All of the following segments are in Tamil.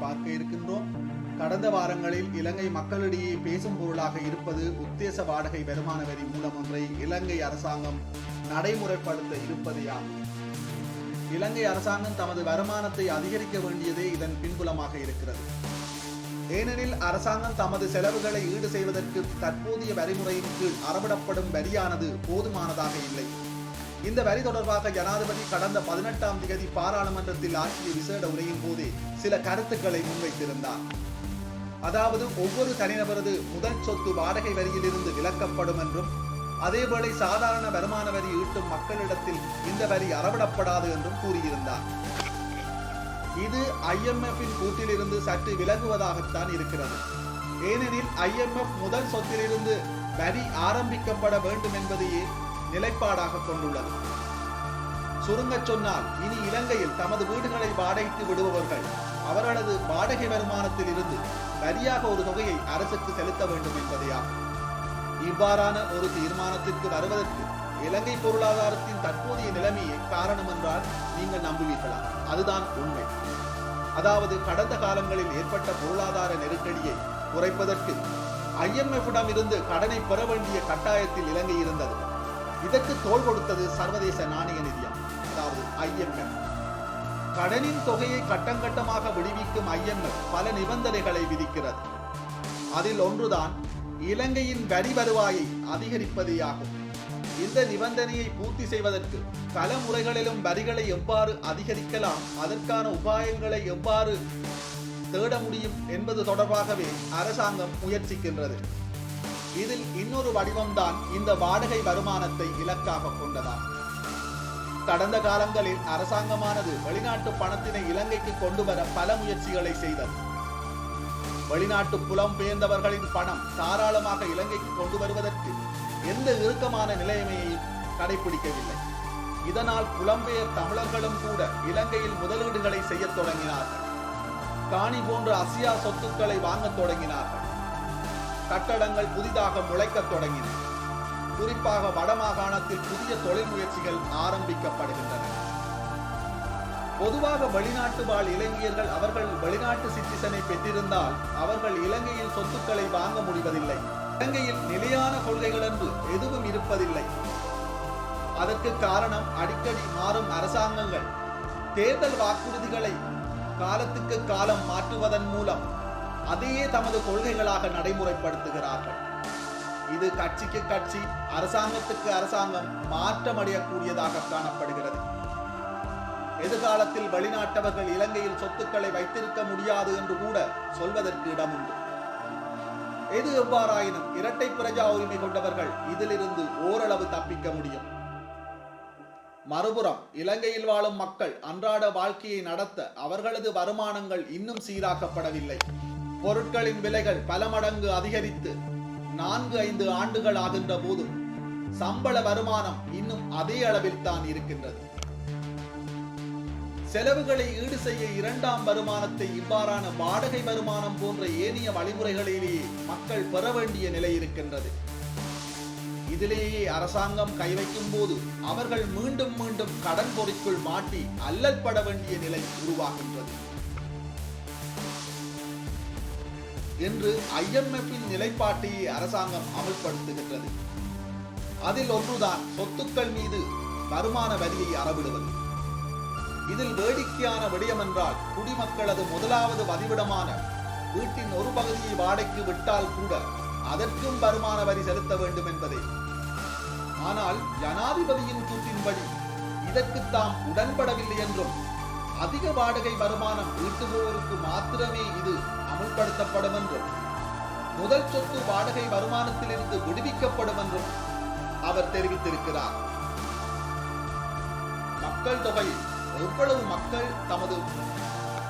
பார்க்க இருக்கின்றோம். கடந்த வாரங்களில் இலங்கை மக்களிடையே பேசும் பொருளாக இருப்பது உத்தேச வாடகை வருமான வரி மூலம் ஒன்றை இலங்கை அரசாங்கம் நடைமுறைப்படுத்த இருப்பதையாகும். இலங்கை அரசாங்கம் தமது வருமானத்தை அதிகரிக்க வேண்டியதே இதன் பின்புலமாக இருக்கிறது. ஏனெனில் அரசாங்கம் தமது செலவுகளை ஈடு செய்வதற்கு தற்போதைய வரிமுறையின் கீழ் அறவிடப்படும் வரியானது போதுமானதாக இல்லை. இந்த வரி தொடர்பாக ஜனாதிபதி கடந்த பதினெட்டாம் தேதி பாராளுமன்றத்தில் ஆற்றிய விசேட உரையின் போதே சில கருத்துக்களை முன்வைத்திருந்தார். அதாவது ஒவ்வொரு தனிநபரது முதல் சொத்து வாடகை வரியிலிருந்து விலக்கப்படும் என்றும் அதேவேளை சாதாரண வருமான வரி ஈட்டும் மக்களிடத்தில் இந்த வரி அறவிடப்படாது என்றும் கூறியிருந்தார். இது ஐஎம்எஃப்பின் கூட்டிலிருந்து சற்று விலகுவதாகத்தான் இருக்கிறது. ஏனெனில் ஐஎம்எஃப் முதல் சொத்திலிருந்து வரி ஆரம்பிக்கப்பட வேண்டும் என்பதையே நிலைப்பாடாக கொண்டுள்ளது. சுருங்கச் சொன்னால் இனி இலங்கையில் தமது வீடுகளை வாடகைக்கு விடுபவர்கள் அவர்களது வாடகை வருமானத்தில் இருந்து வரியாக ஒரு தொகையை அரசுக்கு செலுத்த வேண்டும் என்பதையாகும் இவ்வாறான ஒரு தீர்மானத்திற்கு வருவதற்கு இலங்கை பொருளாதாரத்தின் தற்போதைய நிலைமையே காரணம் என்றால் நீங்கள் நம்புவீர்களா? அதுதான் உண்மை. அதாவது கடந்த காலங்களில் ஏற்பட்ட பொருளாதார நெருக்கடியை குறைப்பதற்கு ஐஎம்எஃபிடம் இருந்து கடனை பெற வேண்டிய கட்டாயத்தில் இலங்கை இருந்தது. இதற்கு தோள் கொடுத்தது சர்வதேச நாணய நிதியம் அதாவது ஐஎம்எஃப் கடனின் தொகையை கட்டங்கட்டமாக விடுவிக்கும் ஐஎம்எஃப் பல நிபந்தனைகளை விதிக்கிறது. அதில் ஒன்றுதான் இலங்கையின் வரி வருவாயை அதிகரிப்பதேயாகும் இந்த நிபந்தனையை பூர்த்தி செய்வதற்கு பல முறைகளிலும் வரிகளை எவ்வாறு அதிகரிக்கலாம் அதற்கான உபாயங்களை எவ்வாறு தேட முடியும் என்பது தொடர்பாகவே அரசாங்கம் முயற்சிக்கின்றது. இதில் இன்னொரு வடிவம்தான் இந்த வாடகை வருமானத்தை இலக்காக கொண்டதாகும் கடந்த காலங்களில் அரசாங்கமானது வெளிநாட்டு பணத்தினை இலங்கைக்கு கொண்டு வர பல முயற்சிகளை செய்தது. வெளிநாட்டு புலம்பெயர்ந்தவர்களின் பணம் தாராளமாக இலங்கைக்கு கொண்டு வருவதற்கு எந்த இறுக்கமான நிலைமையையும் கடைபிடிக்கவில்லை இதனால் புலம்பெயர் தமிழர்களும் கூட இலங்கையில் முதலீடுகளை செய்யத் தொடங்கினார்கள். காணி போன்ற அசியா சொத்துக்களை வாங்கத் தொடங்கினார்கள். கட்டடங்கள் புதிதாக முளைக்கத் தொடங்கின. குறிப்பாக வடமாகாணத்தில் புதிய தொழில் முயற்சிகள் ஆரம்பிக்கப்படுகின்றன. பொதுவாக வெளிநாட்டு வாழ் இளைஞர்கள் அவர்கள் வெளிநாட்டு சிட்டிசனை பெற்றிருந்தால் அவர்கள் இலங்கையில் சொத்துக்களை வாங்க முடிவதில்லை. இலங்கையில் நிலையான கொள்கைகள் என்று எதுவும் இருப்பதில்லை. அதற்கு காரணம் அடிக்கடி மாறும் அரசாங்கங்கள். தேர்தல் வாக்குறுதிகளை காலத்துக்கு காலம் மாற்றுவதன் மூலம் அதையே தமது கொள்கைகளாக நடைமுறைப்படுத்துகிறார்கள். இது கட்சிக்கு கட்சி அரசாங்கத்துக்கு அரசாங்கம் மாற்றமடையக்கூடியதாக காணப்படுகிறது. எதிர்காலத்தில் வெளிநாட்டவர்கள் இலங்கையில் சொத்துக்களை வைத்திருக்க முடியாது என்று கூட சொல்வதற்கு இடம் உண்டு எது எவ்வாறாயினும் இரட்டை பிரஜா உரிமை கொண்டவர்கள் இதிலிருந்து ஓரளவு தப்பிக்க முடியும். மறுபுறம் இலங்கையில் வாழும் மக்கள் அன்றாட வாழ்க்கையை நடத்த அவர்களது வருமானங்கள் இன்னும் சீராக்கப்படவில்லை. பொருட்களின் விலைகள் பல மடங்கு அதிகரித்து நான்கு ஐந்து ஆண்டுகள் ஆகின்ற போதும் சம்பள வருமானம் இன்னும் அதே அளவில் தான் இருக்கின்றது. செலவுகளை ஈடு செய்ய இரண்டாம் வருமானத்தை இவ்வாறான வாடகை வருமானம் போன்ற ஏனைய வழிமுறைகளிலேயே மக்கள் பெற வேண்டிய நிலை இருக்கின்றது. இதிலேயே அரசாங்கம் கை வைக்கும் போது அவர்கள் மீண்டும் மீண்டும் கடன் பொறிக்குள் மாட்டி அல்லல்பட வேண்டிய நிலை உருவாகின்றது. என்று ஐஎம்எஃப்பின் நிலைப்பாட்டையே அரசாங்கம் அமல்படுத்துகின்றது. அதில் ஒன்றுதான் சொத்துக்கள் மீது வருமான வரியை அறவிடுவது. இதில் வேடிக்கையான விடயம் என்றால் குடிமக்களது முதலாவது வதிவிடமான வீட்டின் ஒரு பகுதியை வாடகைக்கு விட்டால் கூட அதற்கும் வருமான வரி செலுத்த வேண்டும் என்பதே. ஆனால் ஜனாதிபதியின் கூற்றின்படி இதற்கு தாம் உடன்படவில்லை என்றும் அதிக வாடகை வருமானம் வீட்டுபோருக்கு மாத்திரமே இது அமுல்படுத்தப்படும் என்றும் முதல் சொத்து வாடகை வருமானத்திலிருந்து விடுவிக்கப்படும் என்றும் அவர் தெரிவித்திருக்கிறார். மக்கள் தொகை எவ்வளவு மக்கள் தமது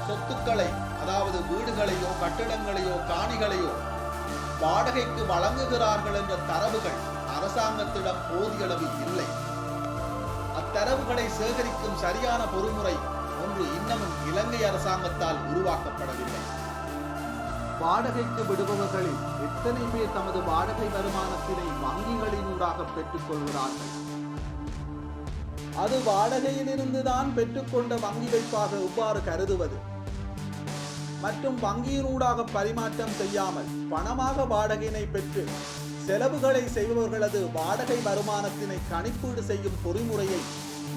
சொத்துக்களை அதாவது வீடுகளையோ கட்டிடங்களையோ காணிகளையோ வாடகைக்கு வழங்குகிறார்கள் என்ற தரவுகள் அரசாங்கத்திடம் போதிய அளவு இல்லை. அத்தரவுகளை சேகரிக்கும் சரியான பொறுமுறை ஒன்று இன்னமும் இலங்கை அரசாங்கத்தால் உருவாக்கப்படவில்லை. வாடகைக்கு விடுபவர்களில் எத்தனை பேர் தமது வாடகை வருமானத்தினை வங்கிகளினூடாக பெற்றுக் கொள்கிறார்கள்? அது வாடகையிலிருந்து தான் பெற்றுக்கொண்ட வங்கி வைப்பாக எவ்வாறு கருதுவது? மற்றும் வங்கியினூடாக பரிமாற்றம் செய்யாமல் பணமாக வாடகையினை பெற்று செலவுகளை செய்பவர்களது வாடகை வருமானத்தினை கணிப்பீடு செய்யும் பொறிமுறையை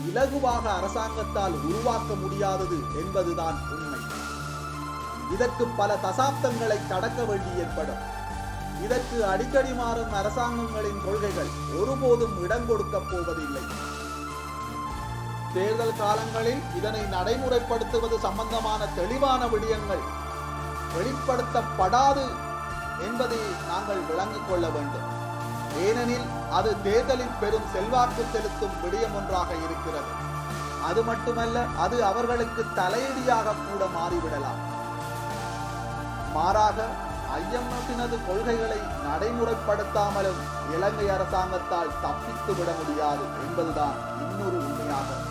இலகுவாக அரசாங்கத்தால் உருவாக்க முடியாதது என்பதுதான் உண்மை. இதற்கு பல தசாப்தங்களை கடக்க வேண்டி ஏற்படும். இதற்கு அடிக்கடி மாறும் அரசாங்கங்களின் கொள்கைகள் ஒருபோதும் இடம் கொடுக்கப் போவதில்லை. தேர்தல் காலங்களில் இதனை நடைமுறைப்படுத்துவது சம்பந்தமான தெளிவான விடயங்கள் வெளிப்படுத்தப்படாது என்பதை நாங்கள் விளங்கிக் கொள்ள வேண்டும். ஏனெனில் அது தேர்தலில் பெரும் செல்வாக்கு செலுத்தும் விடயம் ஒன்றாக இருக்கிறது. அது மட்டுமல்ல அது அவர்களுக்கு தலையடியாக கூட மாறிவிடலாம். மாறாக ஐஎம்எஃபினது கொள்கைகளை நடைமுறைப்படுத்தாமலும் இலங்கை அரசாங்கத்தால் தப்பித்து விட முடியாது என்பதுதான் இன்னொரு உண்மையாகும்.